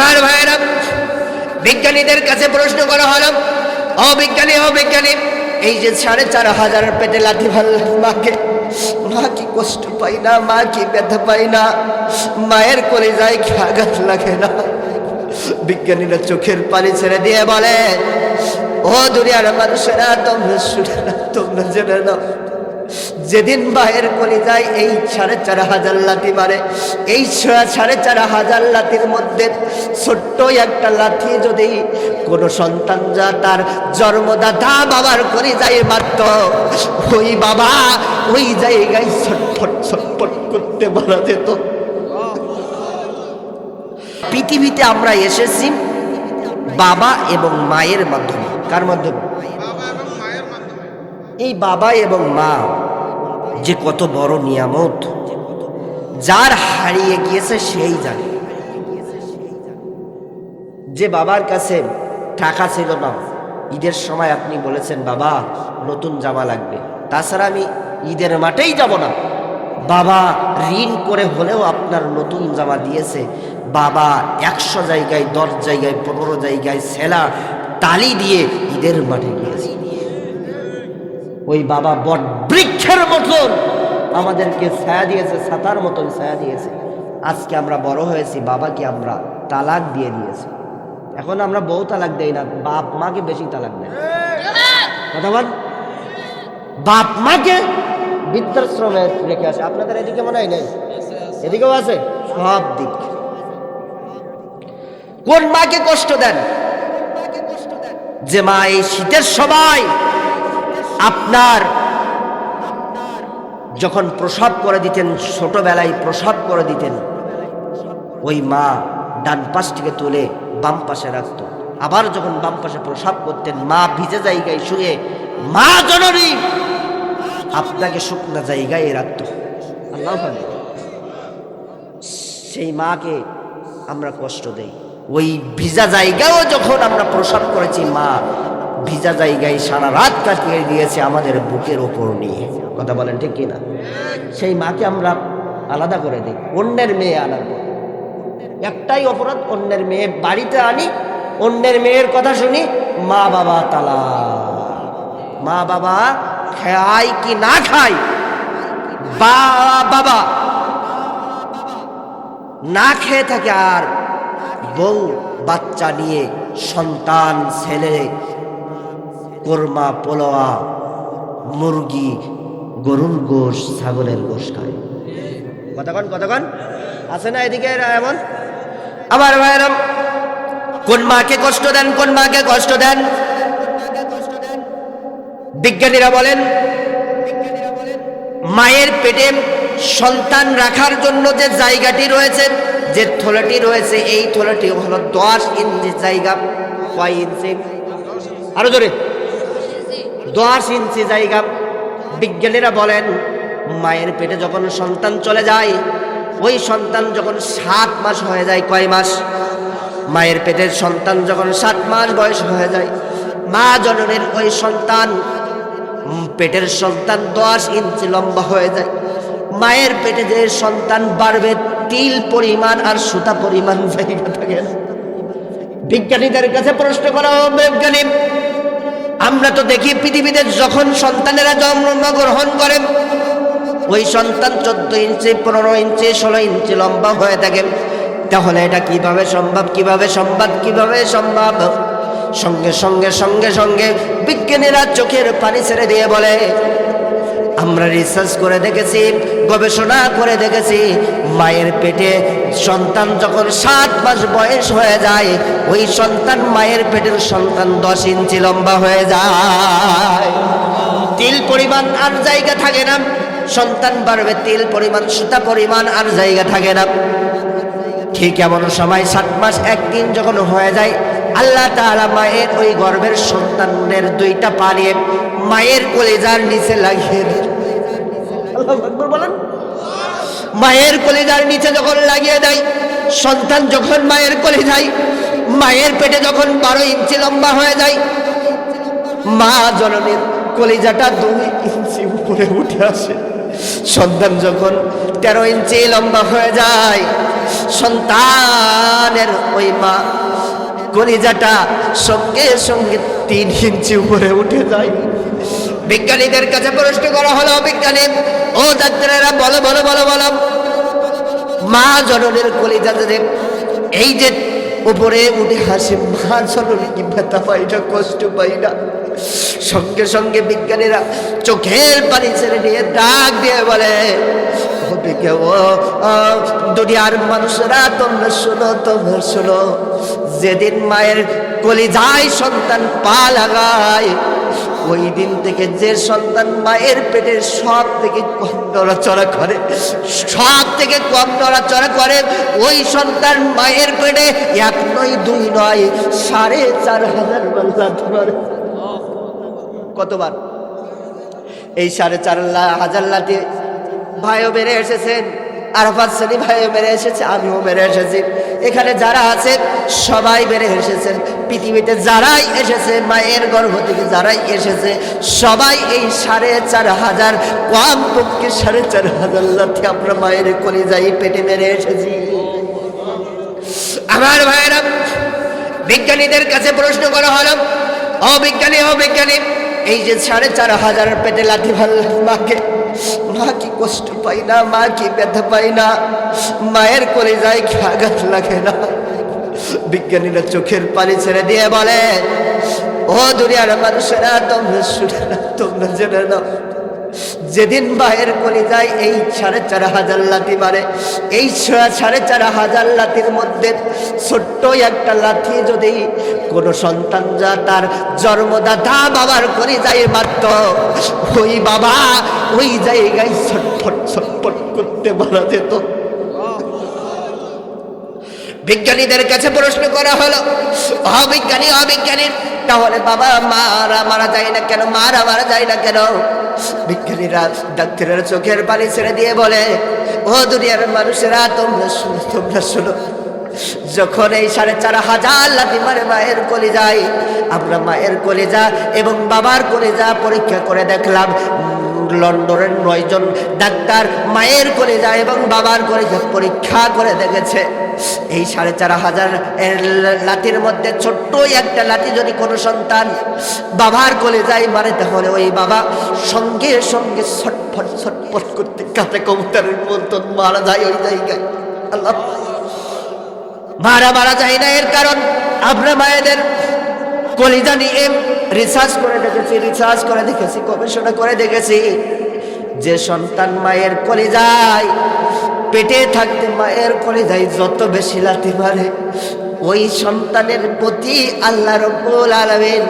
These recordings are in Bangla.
আমার ভাইয়েরা বিজ্ঞানীদের কাছে প্রশ্ন করা হলো অবিজ্ঞানী অবিজ্ঞানী এই যে সাড়ে চার হাজার পেটে লাঠি মারলেন মাকে, মা কি কষ্ট পাই না, মা কি ব্যথা পাই না, মায়ের করে যায় কি আঘাত লাগে না? বিজ্ঞানীরা চোখের পানি ছেড়ে দিয়ে বলে, ও দুনিয়ার মানুষেরা, তোমরা শুনে না তোমরা জেনে নাও যেদিন মায়ের কোলে যায়, এই সাড়ে চার হাজার লাঠি মারে। এই সাড়ে চার হাজার লাঠির মধ্যে ছোট্ট একটা লাঠি যদি কোনো সন্তান যা তার জন্মদাতা বাবার করে যায় মাত্র ওই বাবা ওই জায়গায় ছটফট ছটফট করতে মারা যেত। পৃথিবীতে আমরা এসেছি বাবা এবং মায়ের মাধ্যমে। কার মাধ্যমে? এই বাবা এবং মা। যে কত বড় নিয়ামত, যার হারিয়ে গিয়েছে সেই জানে। যে বাবার কাছে টাকা ছিল না, ঈদের সময় আপনি বলেছেন, বাবা, নতুন জামা লাগবে। তাছাড়া আমি ঈদের মাঠেই যাব না। বাবা ঋণ করে হলেও আপনার নতুন জামা দিয়েছে। বাবা একশো জায়গায়, দশ জায়গায়, পনেরো জায়গায় সেলা, তালি দিয়ে ঈদের মাঠে গিয়েছে। ওই বাবা বট বৃক্ষের মতন আমাদেরকে ছায়া দিয়েছে, ছাতার মতন ছায়া দিয়েছে। আজকে আমরা বড় হয়েছি, বাবাকে আমরা তালাক দিয়ে দিয়েছি। এখন আমরা বউ তালাক দেই না, বাপ মাকে বেশি তালাক দেয়। কথা বল। বাপ মাকে বৃদ্ধাশ্রমে রেখে আসে। আপনাদের এদিকে মনে হয় নেই? এদিকেও আছে? সব দিক। কোন মাকে কষ্ট দেন? যে মা এই শীতের সময় আপনার যখন প্রসব করে দিতেন, ছোটবেলায় প্রসব করে দিতেন, ওই মা ডান পাশটিকে তুলে বাম পাশে রাখতো। আবার যখন বাম পাশে প্রসব করতেন, মা ভিজে জায়গায় শুয়ে, মা জননী, আপনাকে শুকনা জায়গায় রাখতো। আল্লাহ। সেই মাকে আমরা কষ্ট দেই। ওই ভিজা জায়গায়ও যখন আমরা প্রসাব করেছি, মা ভিজা জায়গায় সারা রাত কাটিয়ে দিয়েছে আমাদের বুকের ওপর নিয়ে। কথা বলেন ঠিক কিনা? সেই মাকে আমরা আলাদা করে দিই। অন্যের মেয়ে পর একটাই অপরাধ, অন্যের মেয়ে বাড়িতে আনি, অন্যের মেয়ের কথা শুনি, মা বাবা তালা মা বাবা খায় কি না খায়? বাবা না খেয়ে থাকে আর বউ, বাচ্চা নিয়ে সন্তান, ছেলে কোরমা, পোলোয়া, মুরগি, গরুর গোশ, ছাগলের গোশ খায়। কতক্ষণ কতক্ষণ? আছে না এদিকে এমন? আমার ভাইরাম, কোন মাকে কষ্ট দেন, কোন মাকে কষ্ট দেন? বিজ্ঞানীরা বলেন, মায়ের পেটে সন্তান রাখার জন্য যে জায়গাটি রয়েছে, যে থলেটি রয়েছে, এই থলেটি হলো দশ ইঞ্চি জায়গা কয় ইঞ্চি। আরও জোরে। দশ ইঞ্চি জায়গা। বিজ্ঞানীরা বলেন মায়ের পেটে যখন সন্তান চলে যায় ওই সন্তান যখন সাত মাস হয়ে যায় কয় মাস? মায়ের পেটের সন্তান যখন সাত মাস বয়স হয়ে যায় মা জননের ওই সন্তান পেটের সন্তান দশ ইঞ্চি লম্বা হয়ে যায়। মায়ের পেটে যে সন্তান বাড়বে তিল পরিমাণ আর সুতা পরিমাণ জায়গা থাকে বিজ্ঞানীদের কাছে প্রশ্ন করা হোক, বিজ্ঞানী আমরা তো দেখি পৃথিবীতে যখন সন্তানেরা জন্মগ্রহণ করে, ওই সন্তান চোদ্দ ইঞ্চি, পনেরো ইঞ্চি, ষোলো ইঞ্চি লম্বা হয়ে থাকে। তাহলে এটা কীভাবে সম্ভব কীভাবে সম্ভব কীভাবে সম্ভব? সঙ্গে সঙ্গে সঙ্গে সঙ্গে বিজ্ঞানীরা চোখের পানি ছেড়ে দিয়ে বলে আমরা রিসার্চ করে দেখেছি, গবেষণা করে দেখেছি, মায়ের পেটে সন্তান যখন সাত মাস বয়স হয়ে যায়, ওই সন্তান মায়ের পেটের সন্তান দশ ইঞ্চি লম্বা হয়ে যায়। তিল পরিমাণ আর জায়গা থাকে না। সন্তান বাড়বে, তিল পরিমাণ, সুতা পরিমাণ আর জায়গা থাকে না। ঠিক এমন সময় সাত মাস একদিন যখন হয়ে যায়, আল্লাহ তাআলা মায়ের ওই গর্ভের সন্তানের দুইটা পা নিয়ে মায়ের কলেজার নিচে লাগিয়ে দেন বলেন, মায়ের কলেজার নিচে যখন লাগিয়ে দেয়, সন্তান যখন মায়ের কলেজায়, মায়ের পেটে যখন বারো ইঞ্চি লম্বা হয়ে যায়, মা জননীর কলিজাটা দুই ইঞ্চি উপরে উঠে আসে। সন্তান যখন তেরো ইঞ্চি লম্বা হয়ে যায়, সন্তানের ওই মা কলিজাটা সঙ্গে সঙ্গে তিন ইঞ্চি উপরে উঠে যায়। বিজ্ঞানীদের কাছে প্রশ্ন করা হলো, বিজ্ঞানী, ও ডাক্তারেরা বলো বলো বলো বলো। মা জননের কলি যাতে এই যে উপরে উঠে হাসে, মা জননী কি ব্যথা পাই না, কষ্ট পাই না। সঙ্গে সঙ্গে বিজ্ঞানীরা চোখের পানি ছেড়ে নিয়ে ডাক দিয়ে বলে ও ও, দুনিয়ার মানুষেরা তোমরা শোনো তোমরা শোনো। যেদিন মায়ের কলিজায় সন্তান পা লাগায় ওই দিন থেকে যে সন্তান মায়ের পেটে সব থেকে কম নড়াচড়া করে সব থেকে কম নড়াচড়া করে ওই সন্তান মায়ের পেটে এক নয় দুই নয় সাড়ে চার হাজার কতবার? এই সাড়ে চার হাজার লাঠি ভাইও বেড়ে এসেছেন, আরফাত সানি ভাইও বেড়ে এসেছে, আমিও বেড়ে এসেছি। এখানে যারা আছে সবাই বেড়ে এসেছেন। পৃথিবীতে যারাই এসেছে, মায়ের গর্ভ থেকে যারাই এসেছে, সবাই এই সাড়ে চার হাজার কম পক্ষে সাড়ে চার হাজার লাঠি আমরা মায়ের করে যাই পেটে মেরে এসেছি। আমার ভাইয়েরা, বিজ্ঞানীদের কাছে প্রশ্ন করা হলো, অবিজ্ঞানী বিজ্ঞানী ও বিজ্ঞানী এই যে সাড়ে চার হাজার পেটে লাঠি ভাল্লাম মাকে। মা কি কষ্ট পাই না, মা কি ব্যথা পাই না। মায়ের করে যায় কি আঘাত লাগে না। বিজ্ঞানীরা চোখের পানি ছেড়ে দিয়ে বলে, ও দুনিয়ার মানুষেরা, তোমরা শুনে না তোমরা জেনে নাও। যেদিন মায়ের কলি যায় এই সাড়ে চার হাজার লাঠি মারে, এই সাড়ে চার হাজার লাঠির মধ্যে ছোট্ট একটা লাঠি যদি কোনো সন্তান যা তার জন্মদাতা বাবার কলি যায় মাত্র ওই বাবা ওই জায়গায় ছটফট ছটফট করতে মারা যেত। বিজ্ঞানীদের কাছে প্রশ্ন করা হলো, অবিজ্ঞানী অবিজ্ঞানী তাহলে বাবা মারা মারা যায় না কেন? মারা মারা যায় না কেন? বিজ্ঞানীরা ডাক্তারের চোখের পানি ছেড়ে দিয়ে বলে, ও দুনিয়ার মানুষেরা, তোমরা শুনো তোমরা শুনো। যখন এই সাড়ে চার হাজার লাঠি মারে মায়ের কলিজাই আমরা মায়ের যা এবং বাবার কলিজা পরীক্ষা করে দেখলাম লন্ডনের নয়জন ডাক্তার মায়ের করে যায় এবং বাবার কলিজা পরীক্ষা করে দেখেছে। এই সাড়ে চার হাজার লাঠির মধ্যে ছোট্ট একটা লাঠি যদি কোনো সন্তান বাবার কোলে যায়, মারে তাহলে ওই বাবা সঙ্গে সঙ্গে ছটফট ছটফট করতে কাতে কবুতরের মতন মারা যায় ওই জায়গায়। আল্লাহ। মারা মারা যায় না এর কারণ। আমরা মায়েদের কলিজা নিয়ে রিসার্চ করে দেখেছি রিসার্চ করে দেখেছি, গবেষণা করে দেখেছি। যে সন্তান মায়ের কলিজায়, পেটে থাকতে মায়ের কলিজায় যত বেশি লাথি মারে, ওই সন্তানের প্রতি আল্লাহ রব্বুল আলামিন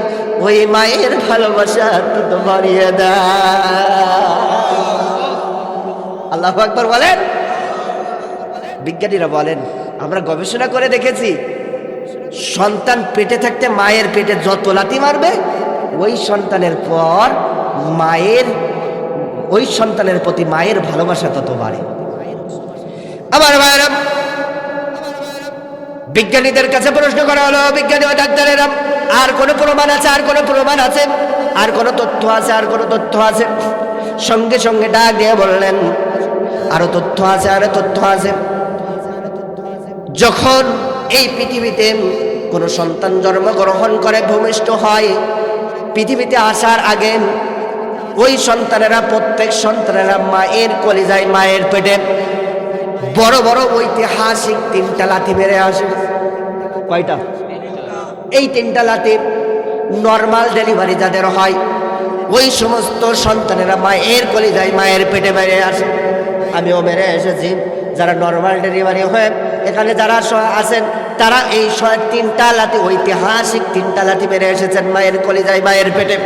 ওই মায়ের ভালোবাসা তত বাড়িয়ে দেয়। আল্লাহ আকবর বলেন। বিজ্ঞানীরা বলেন, আমরা গবেষণা করে দেখেছি সন্তান পেটে থাকতে মায়ের পেটে যত লাতি মারবে, ওই সন্তানের পর মায়ের, ওই সন্তানের প্রতি মায়ের ভালোবাসা তত বাড়ে। আমার ভাইয়েরা, বিজ্ঞানীদের কাছে প্রশ্ন করা হলো, বিজ্ঞানী ও ডাক্তারেরা, আর কোনো প্রমাণ আছে, আর কোনো প্রমাণ আছে? আর কোনো তথ্য আছে, আর কোনো তথ্য আছে? সঙ্গে সঙ্গে ডাক দিয়ে বললেন, আরও তথ্য আছে, আরও তথ্য আছে। যখন এই পৃথিবীতে কোনো সন্তান জন্মগ্রহণ করে ভূমিষ্ঠ হয়। পৃথিবীতে আসার আগে ওই সন্তানেরা, প্রত্যেক সন্তানেরা মায়ের কলিজায় মায়ের পেটে বড় বড় ঐতিহাসিক তিনটা লাথি মেরে আসে। কয়টা? এই তিনটা লাথি নর্মাল ডেলিভারি যাদের হয়, ওই সমস্ত সন্তানেরা মায়ের কলিজায় মায়ের পেটে মেরে আসে। আমিও মেরে এসেছি। যারা নর্মাল ডেলিভারি হয়ে, এখানে যারা আছেন তারা এই তিনটা লাঠি, ঐতিহাসিক তিনটা লাঠি মেরে এসেছেন মায়ের কলিজায়, মায়ের পেটে।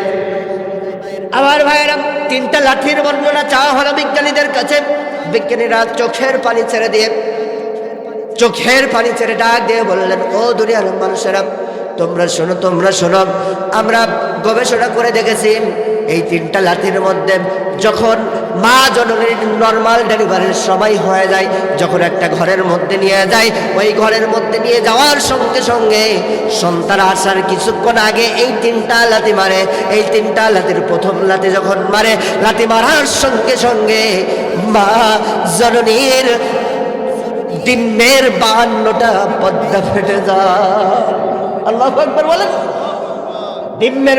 আমার ভাইয়েরা, তিনটা লাঠির বর্ণনা চাওয়া হলো বিজ্ঞানীদের কাছে। বিজ্ঞানীরা চোখের পানি ছেড়ে দিয়ে, চোখের পানি ছেড়ে ডাক দিয়ে বললেন, ও দুনিয়ার মানুষেরা তোমরা শোনো তোমরা শোনো। আমরা গবেষণা করে দেখেছি, এই তিনটা লাঠির মধ্যে যখন মা জননীর নর্মাল ডেলিভারির সময় হয়ে যায়, যখন একটা ঘরের মধ্যে নিয়ে যায়, ওই ঘরের মধ্যে নিয়ে যাওয়ার সঙ্গে সঙ্গে সন্তান আসার কিছুক্ষণ আগে এই তিনটা লাথি মারে। এই তিনটা লাথির প্রথম লাথি যখন মারে লাথি মারার সঙ্গে সঙ্গে মা জননীর ডিমের বাহান্নটা পদ্মা ফেটে যায়। আল্লাহ একবার বলেন।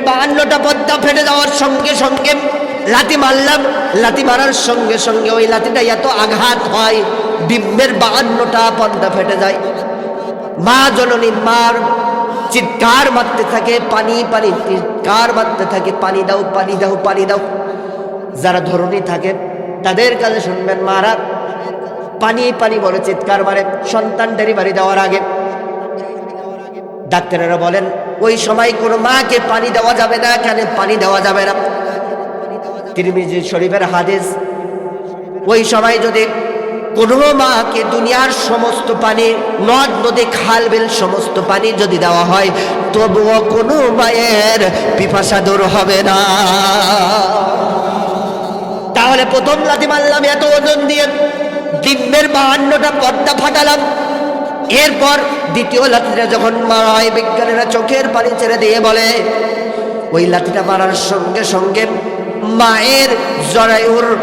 বাহান্নটা পদ্মা ফেটে যাওয়ার সঙ্গে সঙ্গে লাতি মারলাম। লাতি মারার সঙ্গে সঙ্গে ওই লাতিটা এত আঘাত হয়, ডিমের বাহান্নটা পদ্মা ফেটে যায়। মা জননী মার চিৎকার মারতে থাকে, পানি পানি, চিৎকার মারতে থাকে, পানি দাও পানি দাও পানি দাও। যারা ধরনী থাকে, তাদের কাছে শুনবেন মারা। পানি পানি বলে চিৎকার মারে। সন্তান ডেলিভারি দেওয়ার আগে ডাক্তারেরা বলেন, ওই সময় কোনো মাকে পানি দেওয়া যাবে না, কেন পানি দেওয়া যাবে না? তিরমিজি শরীফের হাদিস, ওই সময় যদি কোনো মাকে দুনিয়ার সমস্ত পানি, নদ, নদী, খাল, বিল সমস্ত পানি যদি দেওয়া হয়, তবুও কোনো মায়ের পিপাসা দূর হবে না। তাহলে প্রথম লাথি মারলাম, এত ওজন দিয়ে ডিম্বের বাহান্নটা পর্দা ফাটালাম। এরপর দ্বিতীয় লাঠিটা যখন মারা হয়, বিজ্ঞানীরা চোখের পানি ছেড়ে দিয়ে বলে, ওই লাঠিটা মারার সঙ্গে সঙ্গে মায়ের জরায়ুর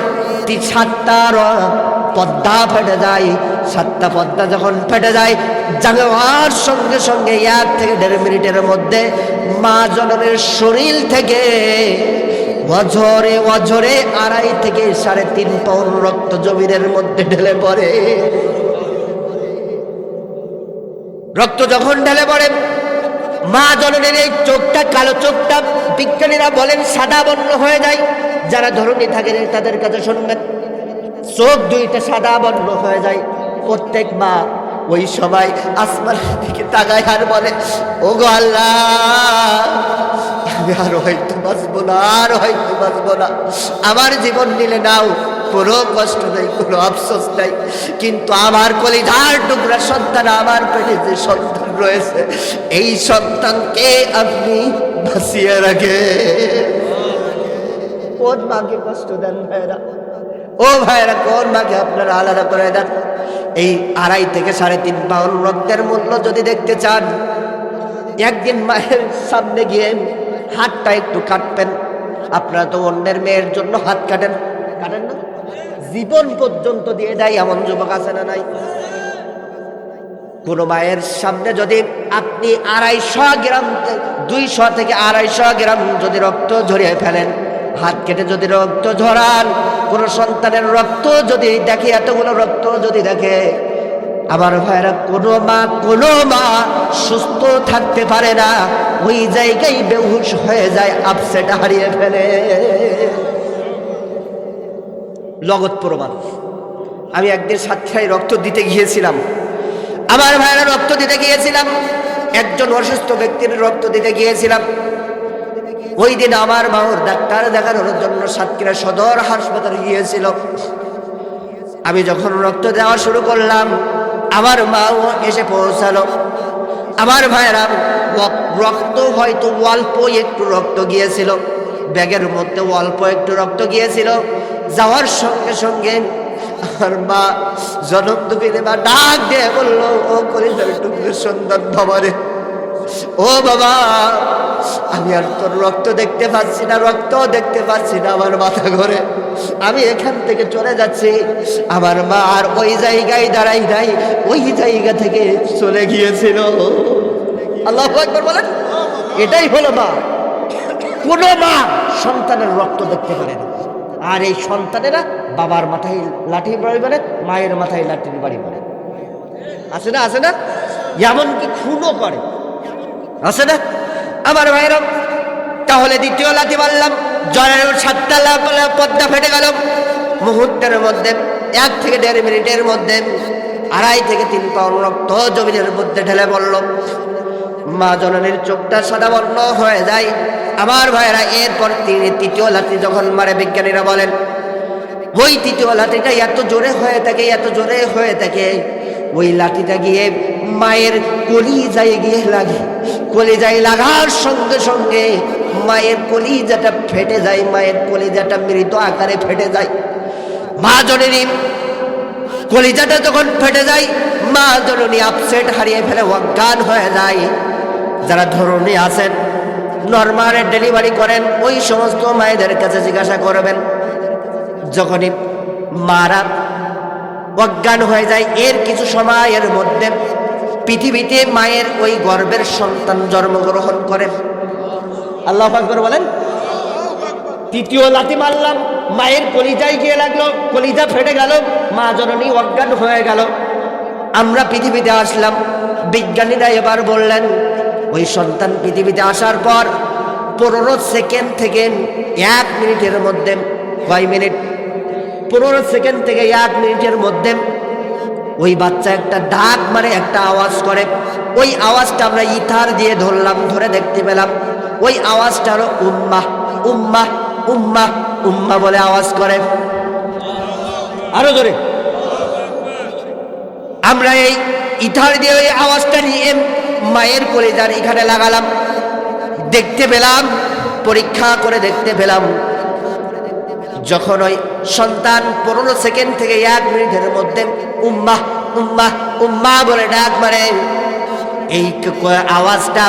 তি সাতটা র- পদ্মা ফেটে যায়। সাতটা পদ্মা যখন ফেটে যায় জাগার সঙ্গে সঙ্গে এক থেকে দেড় মিনিটের মধ্যে মা জননের শরীর থেকে অঝরে অঝরে আড়াই থেকে সাড়ে তিন পাউন্ড রক্ত জমিনের মধ্যে ঢেলে পড়ে। রক্ত যখন ঢেলে পড়ে, মা জননের এই চোখটা, কালো চোখটা, বিজ্ঞানীরা বলেন সাদা বর্ণ হয়ে যায়। যারা ধরনী থাকেন তাদের কাছে শুনবেন। চোখ দুইটা সাদা বর্ণ হয়ে যায়। প্রত্যেক মা ওই সময় আসমানের দিকে তাকায় আর বলে ও গো আল্লাহ আর হয়তো বাঁচবো না, আর হয়তো বাঁচবো না। আমার জীবন নিলে নাও কোনো কষ্ট নেই, কোনো আফসোস নেই। কিন্তু আমার কলিজার টুকরা সন্তান, আমার পেটে যে সন্তান রয়েছে, এই সন্তানকে আপনি ভাসিয়ে রাখে। কোন মাকে কষ্ট দেন ভাইরা ও ভাইরা কোন মাকে আপনারা আলাদা করে দেন? এই আড়াই থেকে সাড়ে তিন পাউন্ড রক্তের মূল্য যদি দেখতে চান, একদিন মায়ের সামনে গিয়ে হাতটা একটু কাটবেন। আপনারা তো অন্যের মেয়ের জন্য হাত কাটেন। কাটেন না? জীবন পর্যন্ত দিয়ে দেয়, এমন যুবক আছে না নাই? কোন মায়ের সামনে যদি আপনি আড়াইশো গ্রাম দুইশো থেকে আড়াইশো গ্রাম যদি রক্ত ঝরিয়ে ফেলেন, হাত কেটে যদি রক্ত ঝরান, কোন সন্তানের রক্ত যদি দেখে, এতগুলো রক্ত যদি দেখে, আমার ভাইরা কোনো মা কোনো মা সুস্থ থাকতে পারে না, ওই জায়গায় বেহুশ হয়ে যায় আপসেট হারিয়ে ফেলে। লগত প্রমাণ। আমি একদিন সাতক্ষীরায় রক্ত দিতে গিয়েছিলাম। আমার ভাইরা রক্ত দিতে গিয়েছিলাম। একজন অসুস্থ ব্যক্তির রক্ত দিতে গিয়েছিলাম। ওই দিন আমার মাওর ডাক্তার দেখানোর জন্য সাতক্ষীরা সদর হাসপাতালে গিয়েছিল। আমি যখন রক্ত দেওয়া শুরু করলাম, আমার মাও এসে পৌঁছালো। আমার ভাইরা রক- রক্ত হয়তো অল্প একটু রক্ত গিয়েছিল। ব্যাগের মধ্যে অল্প একটু রক্ত গিয়েছিল। যাওয়ার সঙ্গে সঙ্গে আমার মা জনম দুপিনে বা ডাক দিয়ে বলল, ও কলিজার টুকরো সুন্দর বাবারে, ও বাবা, আমি আর তোর রক্ত দেখতে পাচ্ছি না রক্ত দেখতে পাচ্ছি না আমার মাথা ঘরে। আমি এখান থেকে চলে যাচ্ছি। আমার মা আর ওই জায়গায় দাঁড়াই নাই, ওই জায়গা থেকে চলে গিয়েছিল। আল্লাহ একবার বলেন, এটাই হলো মা। কোনো মা সন্তানের রক্ত দেখতে পারে না। আর এই সন্তানেরা বাবার মাথায় লাঠি বাড়ি মারে, মায়ের মাথায় লাঠি বাড়ি মারে। আছে না আছে না? এমনকি খুনও করে। আছে না? আমার ভাইরা তাহলে দ্বিতীয় লাঠি মারলাম, জলের সাতটা পদ্মা ফেটে গেল। মুহূর্তের মধ্যে, এক থেকে দেড় মিনিটের মধ্যে, আড়াই থেকে তিন পাউন্ড রক্ত জমিনের মধ্যে ঢেলে পড়ল। মা জননীর চোখটা সাদা বর্ণ হয়ে যায়। আমার ভাইরা এরপর তিনি তৃতীয় লাঠি যখন মারে, বিজ্ঞানীরা বলেন, ওই তৃতীয় লাঠিটা এত জোরে হয়ে থাকে, এত জোরে হয়ে থাকে। ওই লাঠিটা গিয়ে মায়ের কলিজায় গিয়ে লাগে। কলিজায় লাগার সঙ্গে সঙ্গে মায়ের কলিজাটা ফেটে যায়, মায়ের কলিজাটা মৃত আকারে ফেটে যায়। মা জননী, কলিজাটা যখন ফেটে যায়, মা জননী আপসেট হারিয়ে ফেলে, অজ্ঞান হয়ে যায়। যারা ধরনী আছেন, নর্মালে ডেলিভারি করেন, ওই সমস্ত মায়েদের কাছে জিজ্ঞাসা করবেন। যখনই মারা অজ্ঞান হয়ে যায়, এর কিছু সময়ের মধ্যে পৃথিবীতে মায়ের ওই গর্বের সন্তান জন্মগ্রহণ করে আল্লাহ আকবর বলেন, তৃতীয় লাথি মারলাম, মায়ের কলিজায় গিয়ে লাগল, কলিজা ফেটে গেল, মা জননী অজ্ঞান হয়ে গেল। আমরা পৃথিবীতে আসলাম, বিজ্ঞানীরা এবার বললেন ওই সন্তান পৃথিবীতে আসার পর পনেরো সেকেন্ড থেকে এক মিনিটের মধ্যে, কয় মিনিট? পনেরো সেকেন্ড থেকে এক মিনিটের মধ্যে ওই বাচ্চা একটা ডাক মানে একটা আওয়াজ করে। ওই আওয়াজটা আমরা ইথার দিয়ে ধরলাম, ধরে দেখতে পেলাম। ওই আওয়াজটা হলো, উম্মা উম্মা উম্মা উম্মা বলে আওয়াজ করে। আরও ধরে আমরা এই ইথার দিয়ে ওই আওয়াজটা নিয়ে মায়ের কলিজার এখানে লাগালাম। দেখতে পেলাম, পরীক্ষা করে দেখতে পেলাম। যখন ওই সন্তান পনেরো সেকেন্ড থেকে এক মিনিটের মধ্যে উম্মা উম্মা উম্মা বলে ডাক মারে। এই আওয়াজটা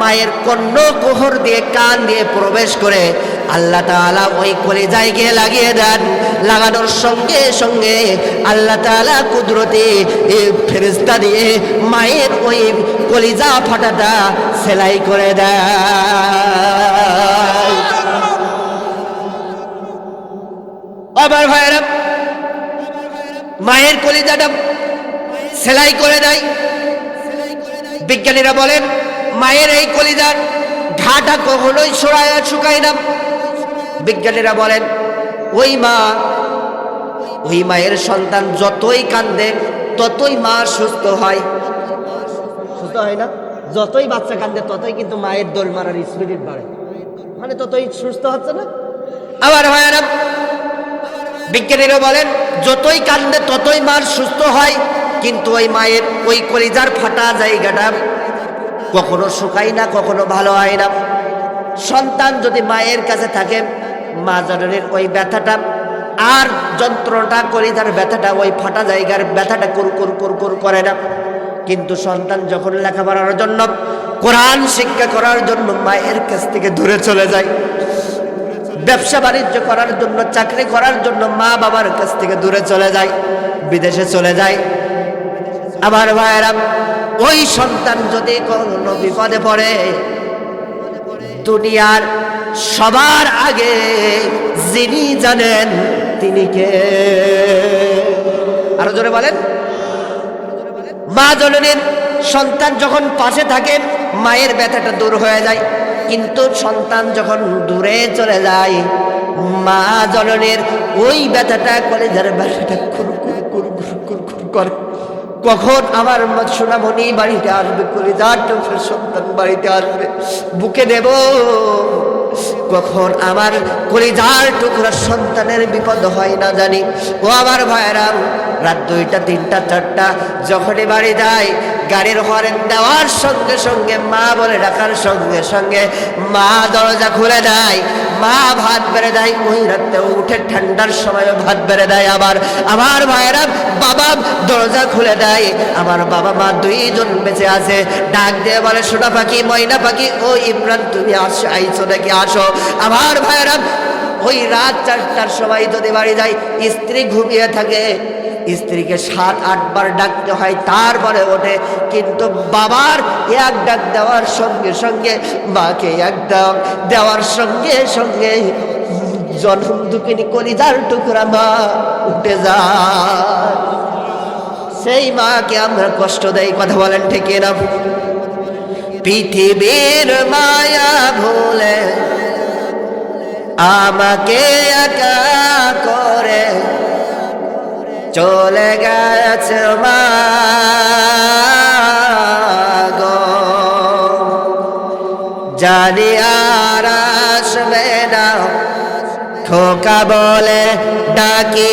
মায়ের কর্ণ কোহর দিয়ে কান দিয়ে প্রবেশ করে আল্লাহ তাআলা ওই কলিজায় গিয়ে লাগিয়ে দেন। লাগানোর সঙ্গে সঙ্গে আল্লাহ তাআলা কুদরতে এ ফেরেশতা দিয়ে মায়ের ওই কলিজা ফাটাটা সেলাই করে দেয়। ভাইয়েরা, মায়ের কলিজাটা সেলাই করে দেয়। বিজ্ঞানীরা বলেন, মায়ের এই কলিজার ঘাটা কখনোই ছড়ায় শুকায় না। বিজ্ঞানীরা বলেন ওই মা ওই মায়ের সন্তান যতই কান্দে ততই মা সুস্থ হয়। সুস্থ হয় না? যতই বাচ্চা কান্দে ততই কিন্তু মায়ের দোল মারার স্পিরিট বাড়ে। মানে ততই সুস্থ হচ্ছে না? আবার ভাইয়ারা বিজ্ঞানীরা বলেন যতই কান্দে ততই মার সুস্থ হয় কিন্তু ওই মায়ের ওই কলিজার ফাটা জায়গাটা কখনো শুকায় না কখনো ভালো হয় না। সন্তান যদি মায়ের কাছে থাকে মা ওই ব্যথাটা আর যন্ত্রণাটা তার ব্যথাটা, ওই ফাটা জায়গার ব্যথাটা কুর কুর কুর কুর করে না। কিন্তু সন্তান যখন লেখাপড়ার জন্য, কোরআন শিক্ষা করার জন্য মায়ের কাছ থেকে দূরে চলে যায়। ব্যবসা বাণিজ্য করার জন্য, চাকরি করার জন্য মা বাবার কাছ থেকে দূরে চলে যায়, বিদেশে চলে যায়। আমার ভাইয়েরা, ওই সন্তান যদি কোনো বিপদে পড়ে, দুনিয়ার সবার আগে যিনি জানেন তিনি কে? আরও জোরে বলেন। মা জননীর সন্তান যখন পাশে থাকে, মায়ের ব্যথাটা দূর হয়ে যায়। কিন্তু সন্তান যখন দূরে চলে যায়, মা জননীর ওই ব্যথাটা, কলেজের ব্যথাটা কুর কুর কুর কুর কখন আমার সোনামণি বাড়িতে আসবে, কলিজার সন্তান বাড়িতে আসবে, বুকে দেব। কখন আমার কলিজার টুকরা সন্তানের বিপদ হয় না জানি। ও আমার ভাইয়েরা, রাত দুইটা, তিনটা, চারটা, যখনই বাড়ি যায় গাড়ির হরেন দেওয়ার সঙ্গে সঙ্গে মা বলে ডাকার সঙ্গে সঙ্গে মা দরজা খুলে দেয়, মা ভাত বেড়ে দেয়, ওই রাতে উঠে ঠান্ডার সময় ভাত বেড়ে দেয় আবার। আমার ভাইয়েরা, বাবা দরজা খুলে দেয়, আমার বাবা মা দুইজন বেঁচে আছে। ডাক দিয়ে বলে সোনা পাখি, ময়না পাখি, ও ইমরান, তুমি আসো, আইছো নাকি? আসো। আমার ভাইয়েরা, ওই রাত চারটার সময় যদি বাড়ি যায় স্ত্রী ঘুমিয়ে থাকে। স্ত্রীকে সাত আটবার ডাকতে হয়, তারপরে ওঠে। কিন্তু বাবার এক ডাক দেওয়ার সঙ্গে সঙ্গে, মাকে এক ডাক দেওয়ার সঙ্গে সঙ্গে জনম দুঃখিনী কলিজার টুকরা মা উঠে যায়। সেই মাকে আমরা কষ্ট দেয় কথা বলেন ঠিক না পৃথিবীর মায়া ভুলে আমাকে একা করে চলে গেছে মা জানি আর আসবে না ঠোকা বলে ডাকি